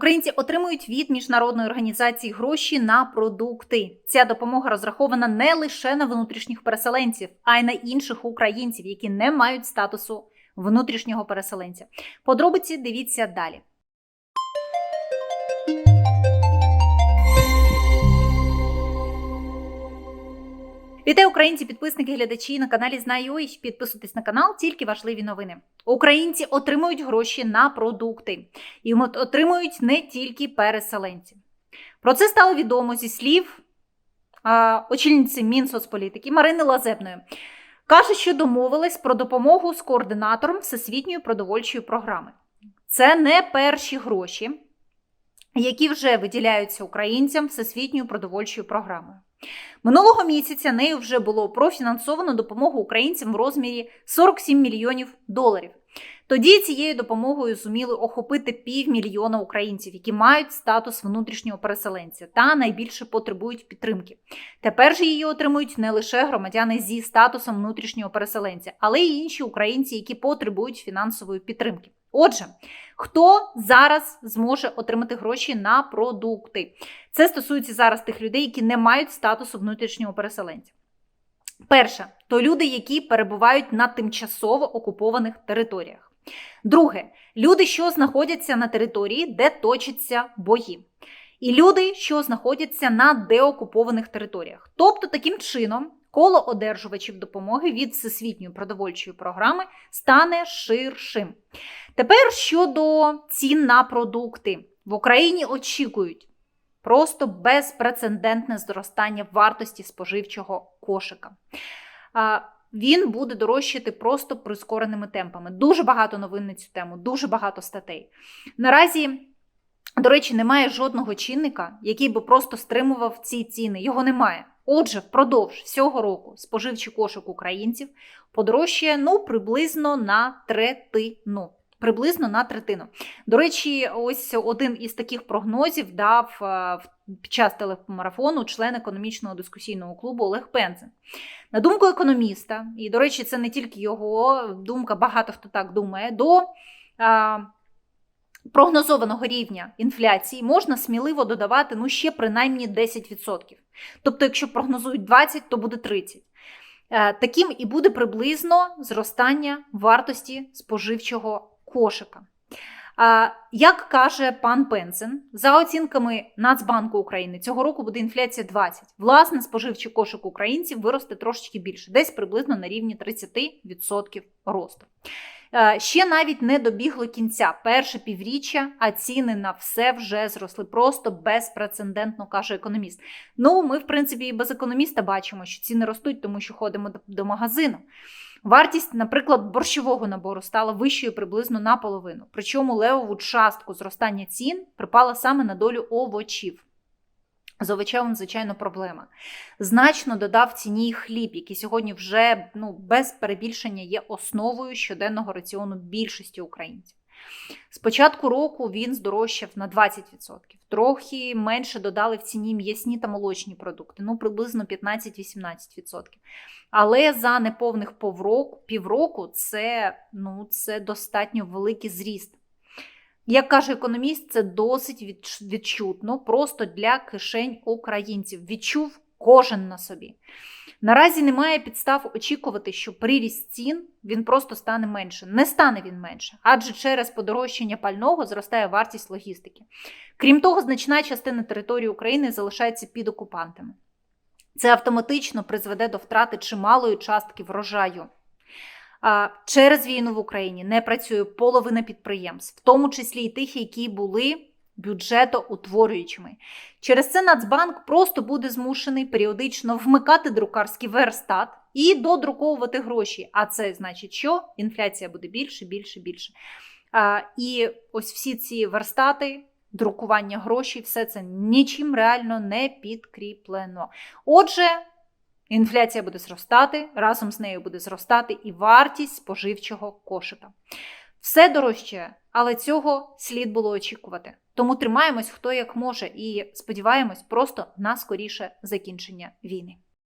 Українці отримують від міжнародної організації гроші на продукти. Ця допомога розрахована не лише на внутрішніх переселенців, а й на інших українців, які не мають статусу внутрішнього переселенця. Подробиці дивіться далі. Вітаю українці, підписники, глядачі на каналі Знаю.ua. Підписуйтесь на канал, тільки важливі новини. Українці отримують гроші на продукти і отримують не тільки переселенці. Про це стало відомо зі слів а, очільниці Мінсоцполітики Марини Лазебної. Каже, що домовились про допомогу з координатором Всесвітньої продовольчої програми. Це не перші гроші, які вже виділяються українцям Всесвітньою продовольчою програмою. Минулого місяця нею вже було профінансовано допомогу українцям в розмірі 47 мільйонів доларів. Тоді цією допомогою зуміли охопити півмільйона українців, які мають статус внутрішнього переселенця та найбільше потребують підтримки. Тепер же її отримують не лише громадяни зі статусом внутрішнього переселенця, але й інші українці, які потребують фінансової підтримки. Отже, хто зараз зможе отримати гроші на продукти? Це стосується зараз тих людей, які не мають статусу внутрішнього переселенця. Перше, то люди, які перебувають на тимчасово окупованих територіях. Друге, люди, що знаходяться на території, де точаться бої. І люди, що знаходяться на деокупованих територіях. Тобто, таким чином, коло одержувачів допомоги від Всесвітньої продовольчої програми стане ширшим. Тепер щодо цін на продукти в Україні очікують просто безпрецедентне зростання вартості споживчого кошика. Він буде дорожчати просто прискореними темпами. Дуже багато новин на цю тему, дуже багато статей. Наразі, до речі, немає жодного чинника, який би просто стримував ці ціни. Його немає. Отже, впродовж всього року споживчий кошик українців подорожчає ну, приблизно на третину. Приблизно на третину. До речі, ось один із таких прогнозів дав е, під час телемарафону член економічного дискусійного клубу Олег Пензен. На думку економіста, і, до речі, це не тільки його думка, багато хто так думає, до прогнозованого рівня інфляції можна сміливо додавати ну, ще принаймні 10%. Тобто, якщо прогнозують 20, то буде 30. Е, Таким і буде приблизно зростання вартості споживчого кошика. Як каже пан Пенсен, за оцінками Нацбанку України цього року буде інфляція 20. Власне, споживчий кошик українців виросте трошечки більше, десь приблизно на рівні 30% росту. Е, Ще навіть не добігло кінця перше півріччя, а ціни на все вже зросли просто безпрецедентно, каже економіст. Ну, ми, в принципі, і без економіста бачимо, що ціни ростуть, тому що ходимо до, магазину. Вартість, наприклад, борщового набору стала вищою приблизно наполовину. Причому левову частку зростання цін припала саме на долю овочів. З овочевим, звичайно, проблема. Значно додав ціні хліб, який сьогодні вже ну, без перебільшення є основою щоденного раціону більшості українців. З початку року він здорожчав на 20%. Трохи менше додали в ціні м'ясні та молочні продукти, ну приблизно 15-18%. Але за неповних півроку це, ну, це достатньо великий зріст. Як каже економіст, це досить відчутно просто для кишень українців. Відчув кожен на собі. Наразі немає підстав очікувати, що приріст цін він просто стане менше. Не стане він менше, адже через подорожчання пального зростає вартість логістики. Крім того, значна частина території України залишається під окупантами. Це автоматично призведе до втрати чималої частки врожаю. Через війну в Україні не працює половина підприємств, в тому числі і тих, які були бюджетоутворюючими. Через це Нацбанк просто буде змушений періодично вмикати друкарський верстат і додруковувати гроші. А це значить, що інфляція буде більше, більше, більше. А, І ось всі ці верстати, друкування грошей, все це нічим реально не підкріплено. Отже, інфляція буде зростати, разом з нею буде зростати і вартість споживчого кошика. Все дорожчає, але цього слід було очікувати. Тому тримаємось хто як може і сподіваємось просто на скоріше закінчення війни.